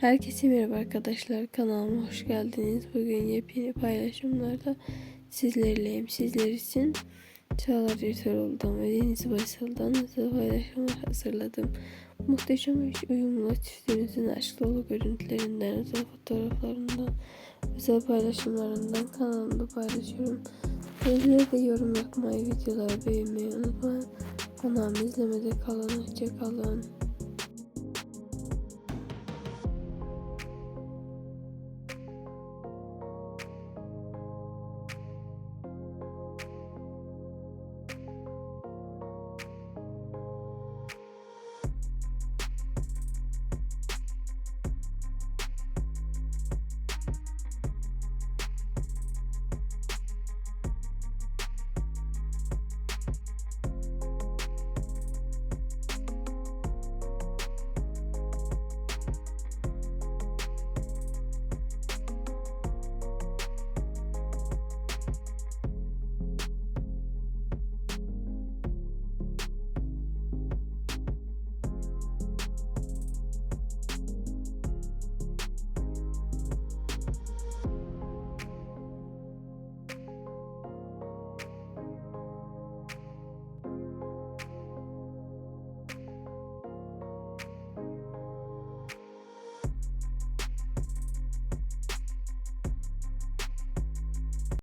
Herkese merhaba arkadaşlar kanalıma hoş geldiniz. Bugün yepyeni paylaşımlarda sizlerleyim. Sizler için Çağlar Ertuğrul'dan ve Deniz Baysal'dan özel paylaşımlar hazırladım. Muhteşem üç uyumlu çiftimizin aşk dolu görüntülerinden, özel fotoğraflarından, özel paylaşımlarından kanalımda paylaşıyorum. Sizler de yorum yapmayı, videoları beğenmeyi unutmayın. Kanalımı izlemede kalın, hoşça kalın.